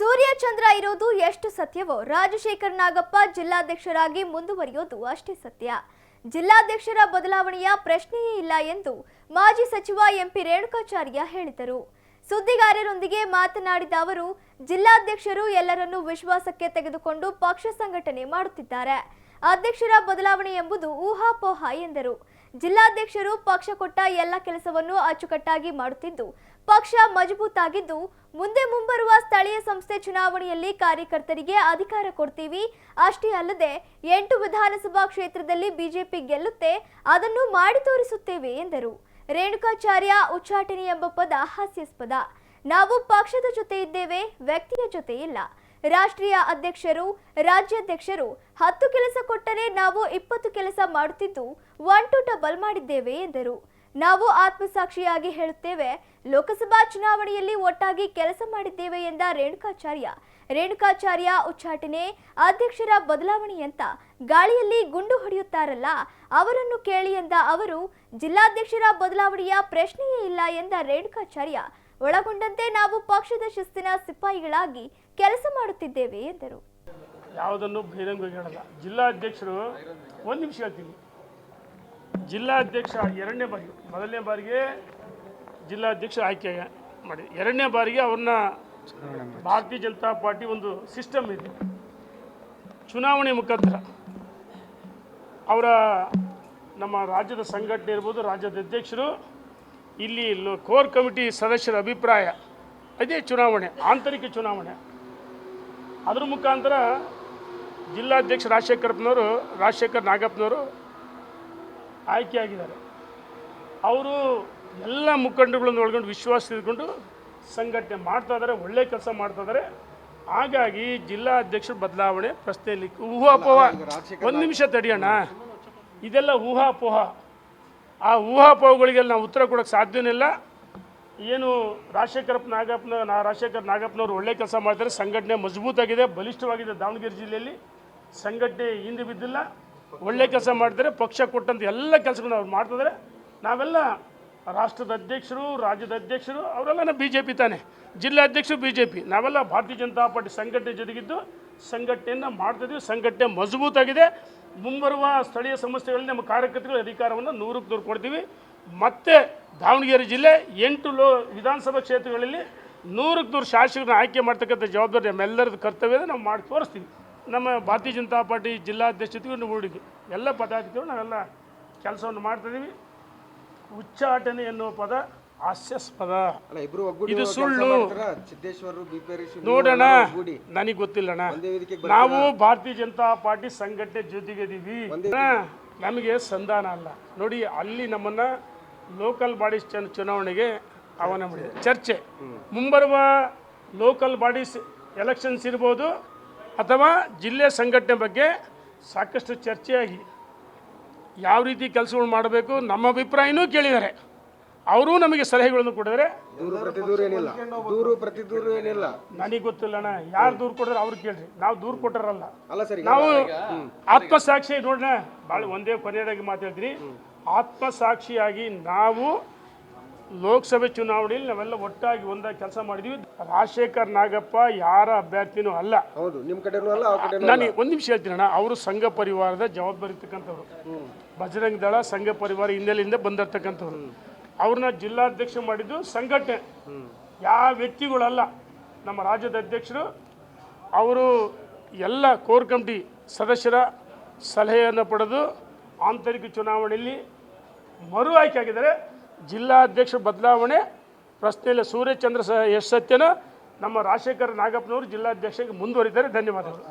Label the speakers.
Speaker 1: ಸೂರ್ಯ ಚಂದ್ರ ಇರೋದು ಎಷ್ಟು ಸತ್ಯವೋ? ರಾಜಶೇಖರ್ ನಾಗಪ್ಪ ಜಿಲ್ಲಾಧ್ಯಕ್ಷರಾಗಿ ಮುಂದುವರಿಯೋದು ಅಷ್ಟೇ ಸತ್ಯ. ಜಿಲ್ಲಾಧ್ಯಕ್ಷರ ಬದಲಾವಣೆಯ ಪ್ರಶ್ನೆಯೇ ಇಲ್ಲ ಎಂದು ಮಾಜಿ ಸಚಿವ ಎಂಪಿ ರೇಣುಕಾಚಾರ್ಯ ಹೇಳಿದರು. ಸುದ್ದಿಗಾರರೊಂದಿಗೆ ಮಾತನಾಡಿದ ಅವರು, ಜಿಲ್ಲಾಧ್ಯಕ್ಷರು ಎಲ್ಲರನ್ನೂ ವಿಶ್ವಾಸಕ್ಕೆ ತೆಗೆದುಕೊಂಡು ಪಕ್ಷ ಸಂಘಟನೆ ಮಾಡುತ್ತಿದ್ದಾರೆ. ಅಧ್ಯಕ್ಷರ ಬದಲಾವಣೆ ಎಂಬುದು ಊಹಾಪೋಹ ಎಂದರು. ಜಿಲ್ಲಾಧ್ಯಕ್ಷರು ಪಕ್ಷ ಕೊಟ್ಟ ಎಲ್ಲ ಕೆಲಸವನ್ನು ಅಚ್ಚುಕಟ್ಟಾಗಿ ಮಾಡುತ್ತಿದ್ದು, ಪಕ್ಷ ಮಜಬೂತಾಗಿದ್ದು, ಮುಂದೆ ಮುಂಬರುವ ಸ್ಥಳೀಯ ಸಂಸ್ಥೆ ಚುನಾವಣೆಯಲ್ಲಿ ಕಾರ್ಯಕರ್ತರಿಗೆ ಅಧಿಕಾರ ಕೊಡ್ತೀವಿ. ಅಷ್ಟೇ ಅಲ್ಲದೆ, ಎಂಟು ವಿಧಾನಸಭಾ ಕ್ಷೇತ್ರದಲ್ಲಿ ಬಿಜೆಪಿ ಗೆಲ್ಲುತ್ತೆ, ಅದನ್ನು ಮಾಡಿ ತೋರಿಸುತ್ತೇವೆ ಎಂದರು. ರೇಣುಕಾಚಾರ್ಯ ಉಚ್ಚಾಟನೆ ಎಂಬ ಪದ ಹಾಸ್ಯಾಸ್ಪದ. ನಾವು ಪಕ್ಷದ ಜೊತೆ ಇದ್ದೇವೆ, ವ್ಯಕ್ತಿಯ ಜೊತೆ ಇಲ್ಲ. ರಾಷ್ಟ್ರೀಯ ಅಧ್ಯಕ್ಷರು, ರಾಜ್ಯಾಧ್ಯಕ್ಷರು, ಹತ್ತು ಕೆಲಸ ಕೊಟ್ಟರೆ ನಾವು ಇಪ್ಪತ್ತು ಕೆಲಸ ಮಾಡುತ್ತಿದ್ದು ಒನ್ ಟು ಡಬಲ್ ಮಾಡಿದ್ದೇವೆ ಎಂದರು. ನಾವು ಆತ್ಮಸಾಕ್ಷಿಯಾಗಿ ಹೇಳುತ್ತೇವೆ, ಲೋಕಸಭಾ ಚುನಾವಣೆಯಲ್ಲಿ ಒಟ್ಟಾಗಿ ಕೆಲಸ ಮಾಡಿದ್ದೇವೆ ಎಂದ ರೇಣುಕಾಚಾರ್ಯ. ರೇಣುಕಾಚಾರ್ಯ ಉಚ್ಚಾಟನೆ, ಅಧ್ಯಕ್ಷರ ಬದಲಾವಣೆ ಅಂತ ಗಾಳಿಯಲ್ಲಿ ಗುಂಡು ಹೊಡೆಯುತ್ತಾರಲ್ಲ, ಅವರನ್ನು ಕೇಳಿ ಎಂದ ಅವರು, ಜಿಲ್ಲಾಧ್ಯಕ್ಷರ ಬದಲಾವಣೆಯ ಪ್ರಶ್ನೆಯೇ ಇಲ್ಲ ಎಂದ ರೇಣುಕಾಚಾರ್ಯ. ಒಳಗೊಂಡಂತೆ ನಾವು ಪಕ್ಷದ ಶಿಸ್ತಿನ ಸಿಪಾಯಿಗಳಾಗಿ ಕೆಲಸ ಮಾಡುತ್ತಿದ್ದೇವೆ ಎಂದರು.
Speaker 2: ಯಾವುದನ್ನು ಬಹಿರಂಗವಾಗಿ ಹೇಳಲ್ಲ. ಜಿಲ್ಲಾಧ್ಯಕ್ಷರು ಒಂದು ನಿಮಿಷ ಹೇಳ್ತೀನಿ. ಜಿಲ್ಲಾಧ್ಯಕ್ಷ ಎರಡನೇ ಬಾರಿ, ಮೊದಲನೇ ಬಾರಿಗೆ ಜಿಲ್ಲಾಧ್ಯಕ್ಷ ಆಯ್ಕೆ ಮಾಡಿ. ಎರಡನೇ ಬಾರಿಗೆ ಅವ್ರನ್ನ ಭಾರತೀಯ ಜನತಾ ಪಾರ್ಟಿ ಒಂದು ಸಿಸ್ಟಮ್ ಇದೆ. ಚುನಾವಣೆ ಮುಖಾಂತರ ಅವರ ನಮ್ಮ ರಾಜ್ಯದ ಸಂಘಟನೆ ಇರ್ಬೋದು, ರಾಜ್ಯದ ಅಧ್ಯಕ್ಷರು, ಇಲ್ಲಿ ಕೋರ್ ಕಮಿಟಿ ಸದಸ್ಯರ ಅಭಿಪ್ರಾಯ. ಅದೇ ಚುನಾವಣೆ, ಆಂತರಿಕ ಚುನಾವಣೆ. ಅದ್ರ ಮುಖಾಂತರ ಜಿಲ್ಲಾಧ್ಯಕ್ಷ ರಾಜಶೇಖರಪ್ಪನವರು ರಾಜಶೇಖರ್ ನಾಗಪ್ಪನವರು ಆಯ್ಕೆಯಾಗಿದ್ದಾರೆ. ಅವರು ಎಲ್ಲ ಮುಖಂಡಗಳನ್ನು ಒಳಗೊಂಡು ವಿಶ್ವಾಸ ಇದ್ಕೊಂಡು ಸಂಘಟನೆ ಮಾಡ್ತಾ ಇದ್ದಾರೆ ಒಳ್ಳೆ ಕೆಲಸ ಮಾಡ್ತಾ ಇದ್ದಾರೆ. ಹಾಗಾಗಿ ಜಿಲ್ಲಾಧ್ಯಕ್ಷರ ಬದಲಾವಣೆ ಪ್ರಶ್ನೆಯಲ್ಲಿ ಊಹಾಪೋಹ. ಒಂದು ನಿಮಿಷ ತಡಿಯೋಣ ಇದೆಲ್ಲ ಊಹಾಪೋಹ. ಆ ಊಹಾಪೋಹಗಳಿಗೆಲ್ಲ ನಾವು ಉತ್ತರ ಕೊಡೋಕ್ಕೆ ಸಾಧ್ಯವೇ ಇಲ್ಲ. ಏನು ರಾಜಶೇಖರಪ್ಪ ನಾಗಪ್ಪನ, ನಾ ರಾಜಶೇಖರ್ ನಾಗಪ್ಪನವರು ಒಳ್ಳೆ ಕೆಲಸ ಮಾಡ್ತಾರೆ ಸಂಘಟನೆ ಮಜಬೂತಾಗಿದೆ, ಬಲಿಷ್ಠವಾಗಿದೆ ದಾವಣಗೆರೆ ಜಿಲ್ಲೆಯಲ್ಲಿ. ಸಂಘಟನೆ ಹಿಂದೆ ಬಿದ್ದಿಲ್ಲ. ಒಳ್ಳೆ ಕೆಲಸ ಮಾಡ್ತಾರೆ ಪಕ್ಷ ಕೊಟ್ಟಂತ ಎಲ್ಲ ಕೆಲಸಗಳನ್ನ ಅವ್ರು ಮಾಡ್ತಿದ್ದಾರೆ ನಾವೆಲ್ಲ ರಾಷ್ಟ್ರದ ಅಧ್ಯಕ್ಷರು, ರಾಜ್ಯದ ಅಧ್ಯಕ್ಷರು, ಅವರೆಲ್ಲ ಬಿ ಜೆ ಪಿ ತಾನೆ. ಜಿಲ್ಲಾಧ್ಯಕ್ಷರು ಬಿ ಜೆ ಪಿ ನಾವೆಲ್ಲ ಭಾರತೀಯ ಜನತಾ ಪಾರ್ಟಿ ಸಂಘಟನೆ ಜೊತೆಗಿದ್ದು ಸಂಘಟನೆಯನ್ನು ಮಾಡ್ತಿದ್ದೀವಿ ಸಂಘಟನೆ ಮಜಬೂತಾಗಿದೆ. ಮುಂಬರುವ ಸ್ಥಳೀಯ ಸಂಸ್ಥೆಗಳಲ್ಲಿ ನಮ್ಮ ಕಾರ್ಯಕರ್ತರು ಅಧಿಕಾರವನ್ನು ನೂರಕ್ಕೆ ನೂರು ಕೊಡ್ತೀವಿ. ಮತ್ತೆ ದಾವಣಗೆರೆ ಜಿಲ್ಲೆ ಎಂಟು ಲೋ ವಿಧಾನಸಭಾ ಕ್ಷೇತ್ರಗಳಲ್ಲಿ ನೂರಕ್ಕೆ ನೂರು ಶಾಸಕರನ್ನ ಆಯ್ಕೆ ಮಾಡ್ತಕ್ಕಂಥ ಜವಾಬ್ದಾರಿ ನಮ್ಮೆಲ್ಲರದ್ದು ಕರ್ತವ್ಯ ಇದೆ, ನಾವು ಮಾಡಿ ತೋರಿಸ್ತೀವಿ. ನಮ್ಮ ಭಾರತೀಯ ಜನತಾ ಪಾರ್ಟಿ ಜಿಲ್ಲಾಧ್ಯಕ್ಷ ಜೊತೆಗೆ ನೋಡಿದ್ವಿ ಎಲ್ಲ ಪದಾಧಿಕಾರಿಗಳು ನಾವೆಲ್ಲ ಕೆಲಸವನ್ನು ಮಾಡ್ತಿದ್ದೀವಿ ಉಚ್ಚಾಟನೆ ಎನ್ನುವ ಪದ ಹಾಸ್ಯಾಸ್ಪದ. ಇದು ಸುಳ್ಳು. ನೋಡೋಣ. ನನಗೆ ಗೊತ್ತಿಲ್ಲಣ್ಣ. ನಾವು ಭಾರತೀಯ ಜನತಾ ಪಾರ್ಟಿ ಸಂಘಟನೆ ಜೊತೆಗಿದ್ದೀವಿ. ನಮಗೆ ಸಂಧಾನ ಅಲ್ಲ. ನೋಡಿ, ಅಲ್ಲಿ ನಮ್ಮನ್ನು ಲೋಕಲ್ ಬಾಡೀಸ್ ಚುನಾವಣೆಗೆ ಆಹ್ವಾನ ಮಾಡಿದೆ ಚರ್ಚೆ. ಮುಂಬರುವ ಲೋಕಲ್ ಬಾಡೀಸ್ ಎಲೆಕ್ಷನ್ಸ್ ಇರ್ಬೋದು ಅಥವಾ ಜಿಲ್ಲೆ ಸಂಘಟನೆ ಬಗ್ಗೆ ಸಾಕಷ್ಟು ಚರ್ಚೆಯಾಗಿ ಯಾವ ರೀತಿ ಕೆಲಸಗಳು ಮಾಡಬೇಕು, ನಮ್ಮ ಅಭಿಪ್ರಾಯನೂ ಕೇಳಿದ್ದಾರೆ. ಅವರೂ ನಮಗೆ ಸಲಹೆಗಳನ್ನು ಕೊಡಿದ್ರೆ
Speaker 3: ದೂರು ಪ್ರತಿ ದೂರು ಏನಿಲ್ಲ. ದೂರು ಪ್ರತಿ ದೂರು ಏನಿಲ್ಲ.
Speaker 2: ನನಗೆ ಗೊತ್ತಿಲ್ಲಣ್ಣ. ಯಾರು ದೂರು ಕೊಡಿದ್ರೆ ಅವ್ರು ಕೇಳ್ರಿ. ನಾವು ದೂರು ಕೊಟ್ಟರಲ್ಲ.
Speaker 3: ಅಲ್ಲ ಸರ್
Speaker 2: ನಾವು ಆತ್ಮಸಾಕ್ಷಿ ನೋಡಣ. ಭಾಳ ಒಂದೇ ಕೊನೆಯದಾಗಿ ಮಾತಾಡ್ತೀನಿ. ಆತ್ಮಸಾಕ್ಷಿಯಾಗಿ ನಾವು ಲೋಕಸಭೆ ಚುನಾವಣೆಯಲ್ಲಿ ನಾವೆಲ್ಲ ಒಟ್ಟಾಗಿ ಒಂದಾಗಿ ಕೆಲಸ ಮಾಡಿದ್ವಿ. ರಾಜಶೇಖರ್ ನಾಗಪ್ಪ ಯಾರ ಅಭ್ಯರ್ಥಿನೂ ಅಲ್ಲ.
Speaker 3: ಹೌದು ಕಡೆನೂ
Speaker 2: ನಾನು ಒಂದು ನಿಮಿಷ ಹೇಳ್ತೀನಣ್ಣ. ಅವರು ಸಂಘ ಪರಿವಾರದ ಜವಾಬ್ದಾರಿ ಇರ್ತಕ್ಕಂಥವ್ರು ಬಜರಂಗ ದಳ ಸಂಘ ಪರಿವಾರ ಹಿನ್ನೆಲೆಯಿಂದ ಬಂದಿರ್ತಕ್ಕಂಥವ್ರು. ಅವ್ರನ್ನ ಜಿಲ್ಲಾಧ್ಯಕ್ಷ ಮಾಡಿದ್ದು ಸಂಘಟನೆ. ಯಾವ ವ್ಯಕ್ತಿಗಳಲ್ಲ, ನಮ್ಮ ರಾಜ್ಯದ ಅಧ್ಯಕ್ಷರು, ಅವರು ಎಲ್ಲ ಕೋರ್ ಕಮಿಟಿ ಸದಸ್ಯರ ಸಲಹೆಯನ್ನು ಪಡೆದು ಆಂತರಿಕ ಚುನಾವಣೆಯಲ್ಲಿ ಮರು ಆಯ್ಕೆ ಆಗಿದ್ದಾರೆ ಜಿಲ್ಲಾಧ್ಯಕ್ಷ ಬದಲಾವಣೆ, ಪ್ರಶ್ನೆಯಲ್ಲಿ ಸೂರ್ಯಚಂದ್ರ ಸಹ ಎಸ್ ಸತ್ಯನ, ನಮ್ಮ ರಾಜಶೇಖರ್ ನಾಗಪ್ಪನವರು ಜಿಲ್ಲಾಧ್ಯಕ್ಷಕ್ಕೆ ಮುಂದುವರಿದ್ದಾರೆ ಧನ್ಯವಾದಗಳು.